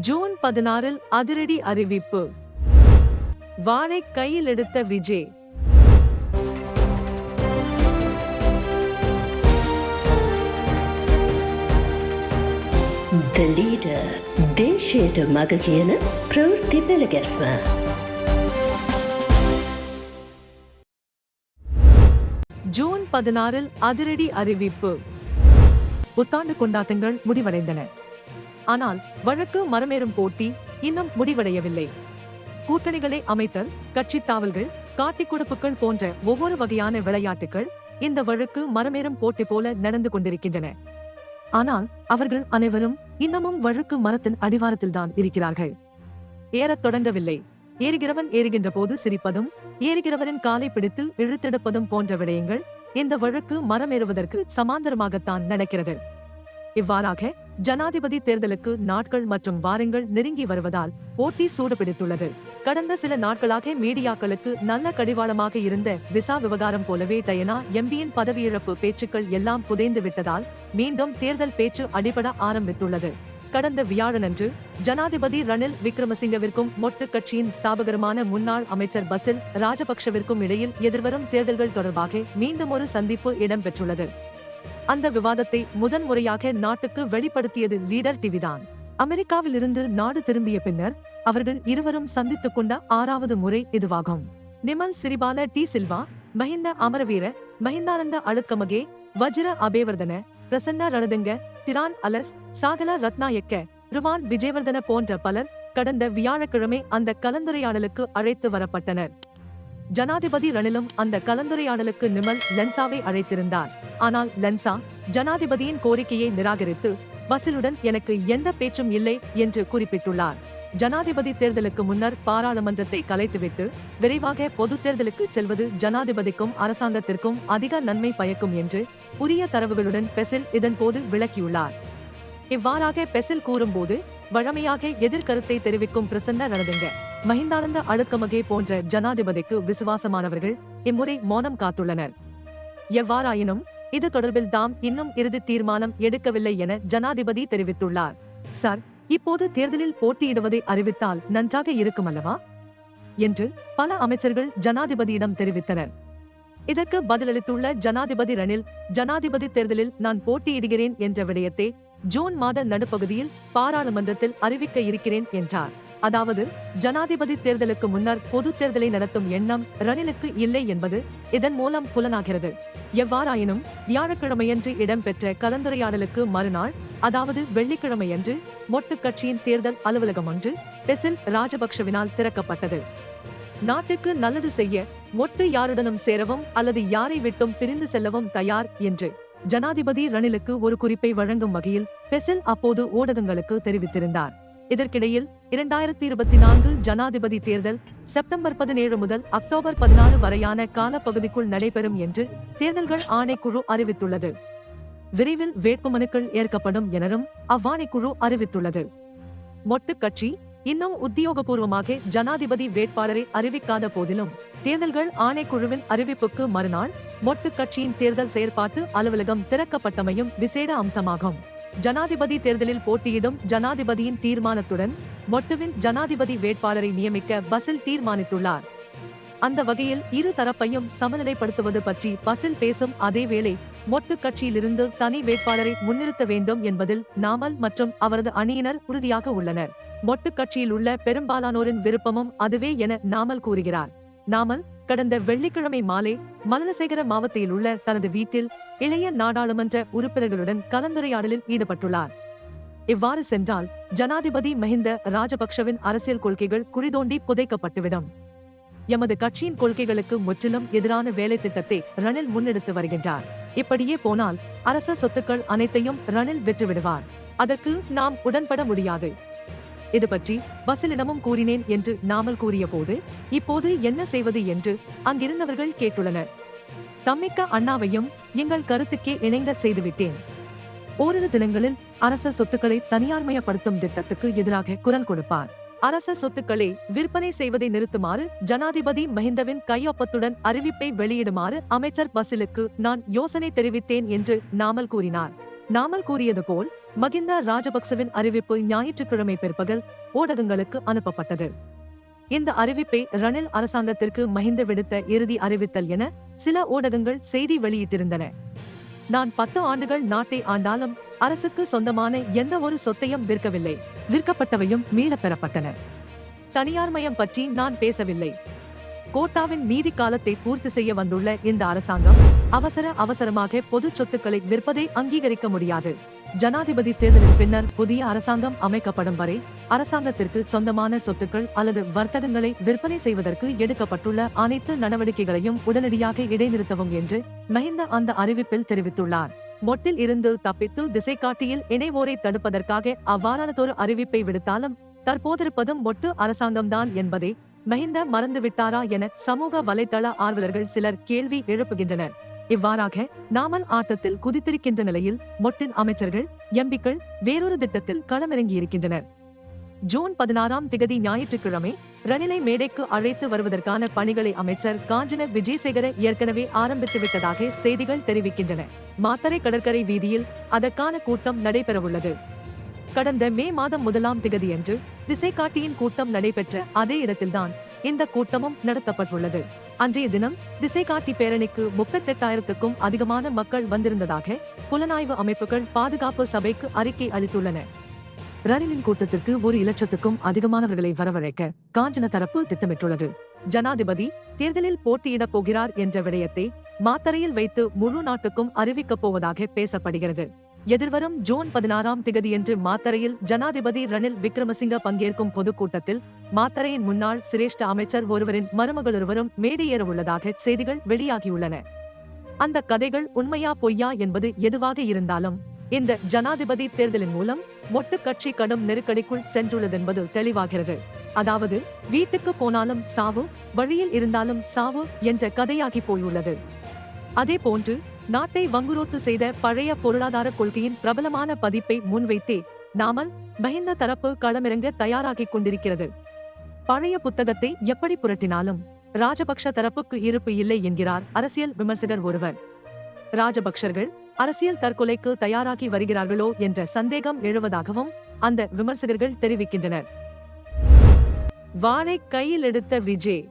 June பதினாறில் அதிரடி அறிவிப்பு. வாளை கையில் எடுத்த விஜய். The leader, ದೇಶೇಟ ಮಗಗೇನ ಪ್ರವೃತ್ತಿ ಬೆಳಗೆಸ್ವ ஜூன் பதினாறில் அதிரடி அறிவிப்பு. புத்தாண்டு கொண்டாட்டங்கள் முடிவடைந்தன. ஆனால் வழக்கு மரமேறும் போட்டி இன்னும் முடிவடையவில்லை. கூட்டணிகளை அமைத்தல் கட்சித் தாவல்கள் காட்டிக் கொடுப்புகள் போன்ற ஒவ்வொரு வகையான விளையாட்டுகள் இந்த வழக்கு மரமேறும் போட்டி போல நடந்து கொண்டிருக்கின்றன. ஆனால் அவர்கள் அனைவரும் இன்னமும் வழக்கு மரத்தின் அடிவாரத்தில்தான் இருக்கிறார்கள். ஏறத் தொடங்கவில்லை. ஏறுகிறவன் ஏறுகின்ற போது சிரிப்பதும் ஏறுகிறவரின் காலை பிடித்து இழுத்தெடுப்பதும் போன்ற விடயங்கள் இந்த வழக்கு மரமேறுவதற்கு சமாந்தரமாகத்தான் நடக்கிறது. இவ்வாறாக ஜனாதிபதி தேர்தலுக்கு நாட்கள் மற்றும் வாரங்கள் நெருங்கி வருவதால் போட்டி சூடுபிடித்துள்ளது. கடந்த சில நாட்களாக மீடியாக்களுக்கு நல்ல கடிவாளமாக இருந்த விசா விவகாரம் போலவே டயனா எம்பியின் பதவியிழப்பு பேச்சுக்கள் எல்லாம் புதைந்து விட்டதால் மீண்டும் தேர்தல் பேச்சு அடிபட ஆரம்பித்துள்ளது. கடந்த வியாழனன்று ஜனாதிபதி ரணில் விக்ரமசிங்கவிற்கும் மொட்டு கட்சியின் ஸ்தாபகருமான முன்னாள் அமைச்சர் பசில் ராஜபக்ஷவிற்கும் இடையில் எதிர்வரும் தேர்தல்கள் தொடர்பாக மீண்டும் ஒரு சந்திப்பு இடம்பெற்றுள்ளது. அந்த விவாதத்தை முதன்முறையாக நாட்டுக்கு வெளிப்படுத்தியது லீடர் டிவிதான். அமெரிக்காவிலிருந்து நாடு திரும்பிய பின்னர் அவர்கள் இருவரும் சந்தித்துக் கொண்ட ஆறாவது முறை இதுவாகும். நிமல் சிறிபால டி சில்வா மஹிந்த அமரவீர மஹிந்தானந்த அழுக்கமகே வஜ்ர அபேவர்தன பிரசன்னா ரணதுங்க திரான் அலஸ் சாகல ரத்னாயக்க ருவான் விஜயவர்தன போன்ற பலர் கடந்த வியாழக்கிழமை அந்த கலந்துரையாடலுக்கு அழைத்து வரப்பட்டனர். ஜனாதிபதி ரணிலும் அந்த கலந்துரையாடலுக்கு நிமல் லென்சாவை அழைத்திருந்தார். ஆனால் லென்சா ஜனாதிபதியின் கோரிக்கையை நிராகரித்து பசிலுடன் எனக்கு எந்த பேச்சும் இல்லை என்று குறிப்பிட்டுள்ளார். ஜனாதிபதி தேர்தலுக்கு முன்னர் பாராளுமன்றத்தை கலைத்துவிட்டு விரைவாக பொது தேர்தலுக்கு செல்வது ஜனாதிபதிக்கும் அரசாங்கத்திற்கும் அதிக நன்மை பயக்கும் என்று உரிய தரவுகளுடன் பெசில் இதன்போது விளக்கியுள்ளார். இவ்வாறாக பெசில் கூறும்போது வழமையாக எதிர்கருத்தை தெரிவிக்கும் பிரசன்ன ரணதுங்க மஹிந்தானந்த அழுக்கமகே போன்ற ஜனாதிபதிக்கு விசுவாசமானவர்கள் இம்முறை மௌனம் காத்துள்ளனர். எவ்வாறாயினும் இது தொடர்பில் தாம் இன்னும் இறுதி தீர்மானம் எடுக்கவில்லை என ஜனாதிபதி தெரிவித்துள்ளார். சார் இப்போது தேர்தலில் போட்டியிடுவதை அறிவித்தால் நன்றாக இருக்கும் அல்லவா? என்று பல அமைச்சர்கள் ஜனாதிபதியிடம் தெரிவித்தனர். இதற்கு பதிலளித்துள்ள ஜனாதிபதி ரணில் ஜனாதிபதி தேர்தலில் நான் போட்டியிடுகிறேன் என்ற விடயத்தை ஜூன் மாத நடுப்பகுதியில் பாராளுமன்றத்தில் அறிவிக்க இருக்கிறேன் என்றார். அதாவது ஜனாதிபதி தேர்தலுக்கு முன்னர் பொது தேர்தலை நடத்தும் எண்ணம் ரணிலுக்கு இல்லை என்பது இதன் மூலம் புலனாகிறது. எவ்வாறாயினும் வியாழக்கிழமையன்று இடம்பெற்ற கலந்துரையாடலுக்கு மறுநாள் அதாவது வெள்ளிக்கிழமையன்று மொட்டு கட்சியின் தேர்தல் அலுவலகம் ஒன்று பெசில் ராஜபக்ஷவினால் திறக்கப்பட்டது. நாட்டுக்கு நல்லது செய்ய மொட்டு யாருடனும் சேரவும் அல்லது யாரை விட்டும் பிரிந்து செல்லவும் தயார் என்று ஜனாதிபதி ரணிலுக்கு ஒரு குறிப்பை வழங்கும் வகையில் பெசில் அப்போது ஊடகங்களுக்கு தெரிவித்திருந்தார். இதற்கிடையில் இரண்டாயிரத்தி இருபத்தி நான்கு ஜனாதிபதி தேர்தல் செப்டம்பர் பதினேழு முதல் அக்டோபர் பதினாறு வரையான காலப்பகுதிக்குள் நடைபெறும் என்று தேர்தல்கள் ஆணைக்குழு அறிவித்துள்ளது. விரைவில் வேட்புமனுக்கள் ஏற்கப்படும் எனவும் அவ்வாணைக்குழு அறிவித்துள்ளது. மொட்டு கட்சி இன்னும் உத்தியோகபூர்வமாக ஜனாதிபதி வேட்பாளரை அறிவிக்காத போதிலும் தேர்தல்கள் ஆணைக்குழுவின் அறிவிப்புக்கு மறுநாள் மொட்டு கட்சியின் தேர்தல் செயற்பாட்டு அலுவலகம் திறக்கப்பட்டமையும் விசேட அம்சமாகும். ஜனாதிபதி தேர்தலில் போட்டியிடும் ஜனாதிபதியின் தீர்மானத்துடன் மொட்டுவின் ஜனாதிபதி வேட்பாளரை நியமிக்க பசில் தீர்மானித்துள்ளார். அந்த வகையில் இரு தரப்பையும் சமநிலைப்படுத்துவது பற்றி பசில் பேசும் அதேவேளை மொட்டு கட்சியிலிருந்து தனி வேட்பாளரை முன்னிறுத்த வேண்டும் என்பதில் நாமல் மற்றும் அவரது அணியினர் உறுதியாக உள்ளனர். மொட்டு கட்சியில் உள்ள பெரும்பாலானோரின் விருப்பமும் அதுவே என நாமல் கூறுகிறார். நாமல் கடந்த வெள்ளிக்கிழமை மாலை மலனசேகர மாவட்டத்தில் உள்ள தனது வீட்டில் இளைய நாடாளுமன்ற உறுப்பினர்களுடன் கலந்துரையாடலில் ஈடுபட்டுள்ளார். இவ்வாறு சென்றால் ஜனாதிபதி மஹிந்த ராஜபக்ஷவின் அரசியல் கொள்கைகள் குறிதோண்டி புதைக்கப்பட்டுவிடும். எமது கட்சியின் கொள்கைகளுக்கு முற்றிலும் எதிரான வேலை திட்டத்தை ரணில் முன்னெடுத்து வருகின்றார். இப்படியே போனால் அரச சொத்துக்கள் அனைத்தையும் ரணில் விற்றுவிடுவார். அதற்கு நாம் உடன்பட முடியாது. இது பற்றி பசிலிடமும் கூறினேன் என்று நாமல் கூறிய போது இப்போது என்ன செய்வது என்று அங்கிருந்தவர்கள் கேட்டுள்ளனர். தம்மிக்க அண்ணாவையும் எங்கள் கருத்துக்கே இணைந்த செய்துவிட்டேன். ஓரிரு தினங்களில் அரச சொத்துக்களை தனியார்மயப்படுத்தும் திட்டத்துக்கு எதிராக குரல் கொடுப்பார். அரச சொத்துக்களை விற்பனை செய்வதை நிறுத்துமாறு ஜனாதிபதி மஹிந்தவின் கையொப்பத்துடன் அறிவிப்பை வெளியிடுமாறு அமைச்சர் பசிலுக்கு நான் யோசனை தெரிவித்தேன் என்று நாமல் கூறினார். நாமல் கூறியது போல் மகிந்தா ராஜபக்சவின் அறிவிப்பு ஞாயிற்றுக்கிழமை பிற்பகல் ஊடகங்களுக்கு அனுப்பப்பட்டது. இந்த அறிவிப்பை ரணில் அரசாங்கத்திற்கு மஹிந்த விடுத்த இறுதி அறிவித்தல் என சில ஊடகங்கள் செய்தி வெளியிட்டிருந்தன. நான் பத்து ஆண்டுகள் நாட்டை ஆண்டாலும் அரசுக்கு சொந்தமான எந்த ஒரு சொத்தையும் விற்கவில்லை. விற்கப்பட்டவையும் மீளப் பெறப்பட்டன. தனியார்மயம் பற்றி நான் பேசவில்லை. கோட்டாவின் மீதி காலத்தை பூர்த்தி செய்ய வந்துள்ள இந்த அரசாங்கம் அவசர அவசரமாக பொது சொத்துக்களை விற்பதை அங்கீகரிக்க முடியாது. ஜனாதிபதி தேர்தலின் பின்னர் புதிய அரசாங்கம் அமைக்கப்படும் வரை அரசாங்கத்திற்கு சொந்தமான சொத்துக்கள் அல்லது வர்த்தகங்களை விற்பனை செய்வதற்கு எடுக்கப்பட்டுள்ள அனைத்து நடவடிக்கைகளையும் உடனடியாக இடைநிறுத்தவும் என்று மஹிந்த அந்த அறிவிப்பில் தெரிவித்துள்ளார். மொட்டில் இருந்து தப்பித்து திசைகாட்டியில் இணைவோரை தடுப்பதற்காக அவ்வாறானதொரு அறிவிப்பை விடுத்தாலும் தற்போதிருப்பதும் மொட்டு அரசாங்கம்தான் என்பதை மஹிந்த மறந்துவிட்டாரா என சமூக வலைதள ஆர்வலர்கள் சிலர் கேள்வி எழுப்புகின்றனர். இவ்வாறாக நாமல் ஆட்டத்தில் குதித்திருக்கின்ற நிலையில் மொட்டின் அமைச்சர்கள் எம்பிக்கள் வேறொரு திட்டத்தில் களமிறங்கியிருக்கின்றனர். ஜூன் பதினாறாம் திகதி ஞாயிற்றுக்கிழமை ரணிலை மேடைக்கு அழைத்து வருவதற்கான பணிகளை அமைச்சர் காஞ்சன விஜயசேகர ஏற்கனவே ஆரம்பித்து விட்டதாக செய்திகள் தெரிவிக்கின்றன. மாத்தரை கடற்கரை வீதியில் அதற்கான கூட்டம் நடைபெறவுள்ளது. கடந்த மே மாதம் முதலாம் திகதியன்று திசைகாட்டியின் கூட்டம் நடைபெற்ற அதே இடத்தில்தான் இந்த கூட்டமும் நடத்தப்பட்டுள்ளது. அன்றைய தினம் திசைகாட்டி பேரணிக்கு முப்பத்தெட்டாயிரத்துக்கும் அதிகமான மக்கள் வந்திருந்ததாக புலனாய்வு அமைப்புகள் பாதுகாப்பு சபைக்கு அறிக்கை அளித்துள்ளன. ரணிலின் கூட்டத்திற்கு ஒரு இலட்சத்துக்கும் அதிகமானவர்களை வரவழைக்க காஞ்சன தரப்பு திட்டமிட்டுள்ளது. ஜனாதிபதி தேர்தலில் போட்டியிடப் போகிறார் என்ற விடயத்தை மாத்தறையில் வைத்து முழு நாட்டுக்கும் அறிவிக்கப் போவதாக பேசப்படுகிறது. எதிர்வரும் ஜூன் பதினாறாம் திகதியன்று மாத்தரையில் ஜனாதிபதி ரணில் விக்ரமசிங்க பங்கேற்கும் பொதுக்கூட்டத்தில் மாத்தரையின் முன்னாள் சிரேஷ்ட அமைச்சர் ஒருவரின் மருமகள் ஒருவரும் மேடையேற உள்ளதாக செய்திகள் வெளியாகியுள்ளன. அந்த கதைகள் உண்மையா பொய்யா என்பது எதுவாக இருந்தாலும் இந்த ஜனாதிபதி தேர்தலின் மூலம் மொட்டு கட்சி கடும் நெருக்கடிக்குள் சென்றுள்ளதென்பது தெளிவாகிறது. அதாவது வீட்டுக்கு போனாலும் சாவு வழியில் இருந்தாலும் சாவு என்ற கதையாகி போயுள்ளது. அதே போன்று நாட்டை வங்குரோத்து செய்த பழைய பொருளாதார கொள்கையின் பிரபலமான பதிப்பை முன்வைத்தே நாமல் மஹிந்த தரப்பு களமிறங்க தயாராகிக் கொண்டிருக்கிறது. பழைய புத்தகத்தை எப்படி புரட்டினாலும் ராஜபக்ஷ தரப்புக்கு இருப்பு இல்லை என்கிறார் அரசியல் விமர்சகர் ஒருவர். ராஜபக்ஷர்கள் அரசியல் தற்கொலைக்கு தயாராகி வருகிறார்களோ என்ற சந்தேகம் எழுவதாகவும் அந்த விமர்சகர்கள் தெரிவிக்கின்றனர். வாளை கையில் எடுத்த விஜய்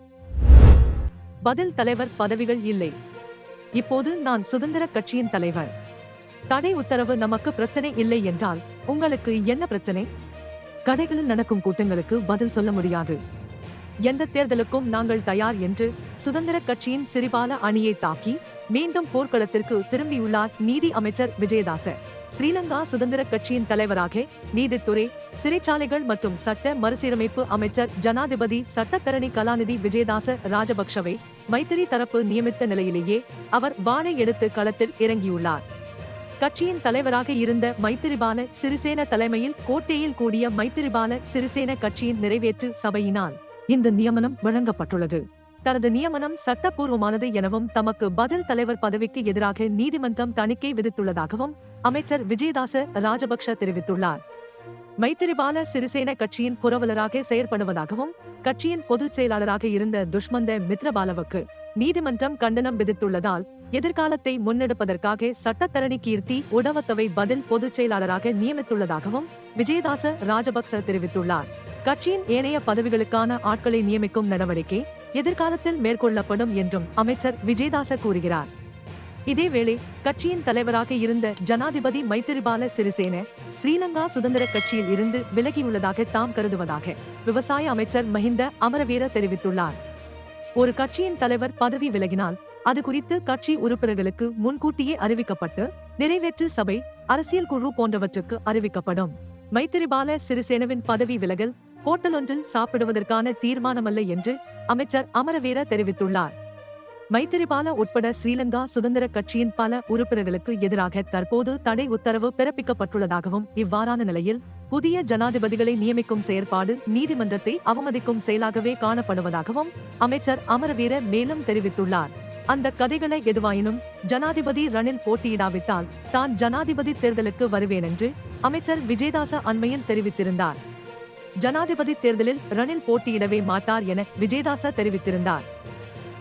பதில் தலைவர் பதவிகள் இல்லை. இப்போது நான் சுதந்திர கட்சியின் தலைவர். தடை உத்தரவு நமக்கு பிரச்சனை இல்லை என்றால் உங்களுக்கு என்ன பிரச்சனை? கடைகளில் நடக்கும் கூட்டங்களுக்கு பதில் சொல்ல முடியாது. எந்த தேர்தலுக்கும் நாங்கள் தயார் என்று சுதந்திர கட்சியின் சிறிபால அணியை தாக்கி மீண்டும் போர்க்களத்திற்கு திரும்பியுள்ளார் நீதி அமைச்சர் விஜயதாச. ஸ்ரீலங்கா சுதந்திர கட்சியின் தலைவராக நீதித்துறை சிறைச்சாலைகள் மற்றும் சட்ட மறுசீரமைப்பு அமைச்சர் ஜனாதிபதி சட்டத்தரணி கலாநிதி விஜயதாச ராஜபக்ஷவை மைத்திரி தரப்பு நியமித்த நிலையிலேயே அவர் வாளை எடுத்து களத்தில் இறங்கியுள்ளார். கட்சியின் தலைவராக இருந்த மைத்திரிபால சிறிசேன தலைமையில் கோட்டையில் கூடிய மைத்திரிபால சிறிசேன கட்சியின் நிறைவேற்று சபையினால் இந்த நியமனம் வழங்கப்பட்டுள்ளது. தனது நியமனம் சட்டப்பூர்வமானது எனவும் தமக்கு பதில் தலைவர் பதவிக்கு எதிராக நீதிமன்றம் தணிக்கை விதித்துள்ளதாகவும் அமைச்சர் விஜயதாச ராஜபக்ஷ தெரிவித்துள்ளார். மைத்திரிபால சிறிசேன கட்சியின் புரவலராக செயற்படுவதாகவும் கட்சியின் பொதுச் செயலாளராக இருந்த துஷ்மந்த மித்ரபாலவுக்கு நீதிமன்றம் கண்டனம் விதித்துள்ளதால் எதிர்காலத்தை முன்னெடுப்பதற்காக சட்டத்தரணி கீர்த்தி உடவத்தவை பதில் பொதுச் செயலாளராக நியமித்துள்ளதாகவும் விஜயதாச ராஜபக்ச தெரிவித்துள்ளார். கட்சியின் ஏனைய பதவிகளுக்கான ஆட்களை நியமிக்கும் நடவடிக்கை எதிர்காலத்தில் மேற்கொள்ளப்படும் என்றும் அமைச்சர் விஜயதாச கூறுகிறார். இதேவேளை கட்சியின் தலைவராக இருந்த ஜனாதிபதி மைத்திரிபால சிறிசேன ஸ்ரீலங்கா சுதந்திர கட்சியில் இருந்து விலகியுள்ளதாக தாம் கருதுவதாக விவசாய அமைச்சர் மஹிந்த அமரவீர தெரிவித்துள்ளார். ஒரு கட்சியின் தலைவர் பதவி விலகினால் அது குறித்து கட்சி உறுப்பினர்களுக்கு முன்கூட்டியே அறிவிக்கப்பட்டு நிறைவேற்று சபை அரசியல் குழு போன்றவற்றுக்கு அறிவிக்கப்படும். மைத்திரிபால சிறிசேனவின் பதவி விலகல் ஹோட்டல் ஒன்றில் சாப்பிடுவதற்கான தீர்மானமல்ல என்று அமைச்சர் அமரவீர தெரிவித்துள்ளார். மைத்திரிபால உட்பட ஸ்ரீலங்கா சுதந்திர கட்சியின் பல உறுப்பினர்களுக்கு எதிராக தற்போது தடை உத்தரவு பிறப்பிக்கப்பட்டுள்ளதாகவும் இவ்வாறான நிலையில் புதிய ஜனாதிபதிகளை நியமிக்கும் செயற்பாடு நீதிமன்றத்தை அவமதிக்கும் செயலாகவே காணப்படுவதாகவும் அமைச்சர் அமரவீர மேலும் தெரிவித்துள்ளார். அந்த கதைகளை எதுவாயினும் ஜனாதிபதி ரணில் போட்டியிடாவிட்டால் தான் ஜனாதிபதி தேர்தலுக்கு வருவேன் என்று அமைச்சர் விஜயதாச அண்மையில் தெரிவித்திருந்தார். ஜனாதிபதி தேர்தலில் ரணில் போட்டியிடவே மாட்டார் என விஜயதாச தெரிவித்திருந்தார்.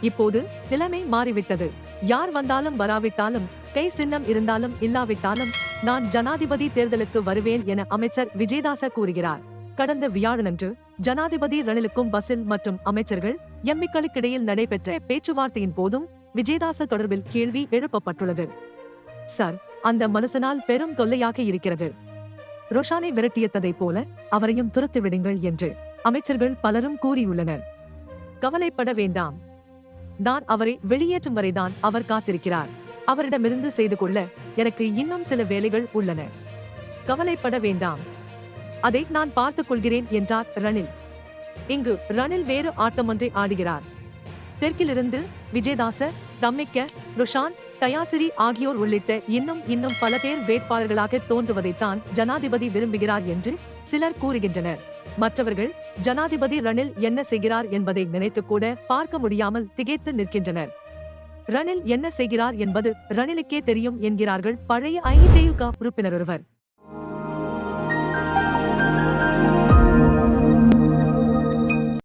இப்போது நிலைமை மாறிவிட்டது. யார் வந்தாலும் வராவிட்டாலும் கை சின்னம் இருந்தாலும் இல்லாவிட்டாலும் நான் ஜனாதிபதி தேர்தலுக்கு வருவேன் என அமைச்சர் விஜயதாச கூறுகிறார். கடந்த வியாழனன்று ஜனாதிபதி ரணிலுக்கும் பசில் மற்றும் அமைச்சர்கள் எம்மிக்களுக்கிடையில் நடைபெற்ற பேச்சுவார்த்தையின் போதும் விஜயதாச தொடர்பில் கேள்வி எழுப்பப்பட்டுள்ளது. சார் அந்த மனுஷனால் பெரும் தொல்லையாக இருக்கிறது. ரோஷானை விரட்டியதைப் போல அவரையும் துரத்து விடுங்கள் என்று அமைச்சர்கள் பலரும் கூறியுள்ளனர். கவலைப்பட வேண்டாம். நான் அவரை வெளியேற்றும் வரைதான் அவர் காத்திருக்கிறார். அவரிடமிருந்து செய்து கொள்ள எனக்கு இன்னும் சில வேலைகள் உள்ளன. கவலைப்பட வேண்டாம். அதை நான் பார்த்துக் கொள்கிறேன் என்றார் ரணில். இங்கு ரணில் வேறு ஆட்டமொன்றை ஆடுகிறார். தெற்கிலிருந்து விஜயதாச தம்மிக்க ருஷான் தயாசிரி ஆகியோர் உள்ளிட்ட இன்னும் இன்னும் பல பேர் வேட்பாளர்களாக தோன்றுவதைத்தான் ஜனாதிபதி விரும்புகிறார் என்று சிலர் கூறுகின்றனர். மற்றவர்கள் ஜனாதிபதி ரணில் என்ன செய்கிறார் என்பதை நினைத்து கூட பார்க்க முடியாமல் திகைத்து நிற்கின்றனர். ரணில் என்ன செய்கிறார் என்பது ரணிலுக்கே தெரியும் என்கிறார்கள் பழைய ஐதேயுகா உறுப்பினர் ஒருவர்.